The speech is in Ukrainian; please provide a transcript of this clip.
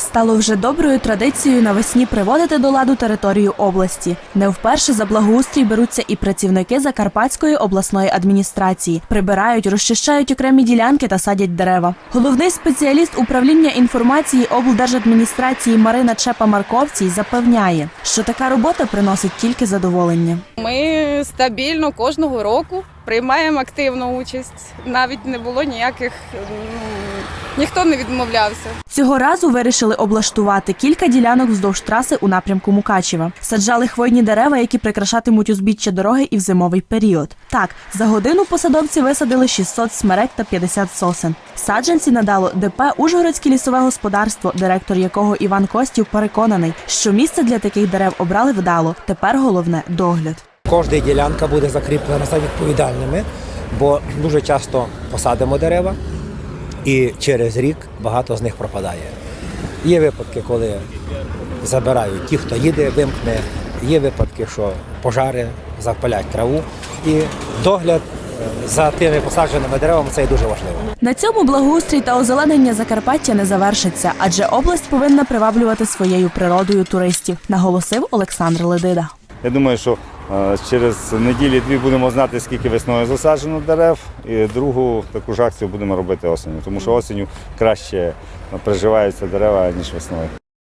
Стало вже доброю традицією навесні приводити до ладу територію області. Не вперше за благоустрій беруться і працівники Закарпатської обласної адміністрації. Прибирають, розчищають окремі ділянки та садять дерева. Головний спеціаліст управління інформації облдержадміністрації Марина Чепа Марковцій запевняє, що така робота приносить тільки задоволення. Ми стабільно кожного року приймаємо активну участь. Навіть не було ніяких, ну, ніхто не відмовлявся. Цього разу вирішили облаштувати кілька ділянок вздовж траси у напрямку Мукачева. Саджали хвойні дерева, які прикрашатимуть узбіччя дороги і в зимовий період. Так, за годину посадовці висадили 600 смерек та 50 сосен. Саджанці надало ДП Ужгородське лісове господарство, директор якого Іван Костів переконаний, що місце для таких дерев обрали вдало. Тепер головне догляд. Кожна ділянка буде закріплена за відповідальними, бо дуже часто посадимо дерева, і через рік багато з них пропадає. Є випадки, коли забирають ті, хто їде, вимкне. Є випадки, що пожари запалять траву. І догляд е, за тими посадженими деревами це є дуже важливо. На цьому благоустрій та озеленення Закарпаття не завершиться, адже область повинна приваблювати своєю природою туристів, наголосив Олександр Ледида. Я думаю, що через неділі-дві будемо знати, скільки весною засаджено дерев, і другу таку ж акцію будемо робити осінню, тому що осінню краще приживаються дерева, ніж весною.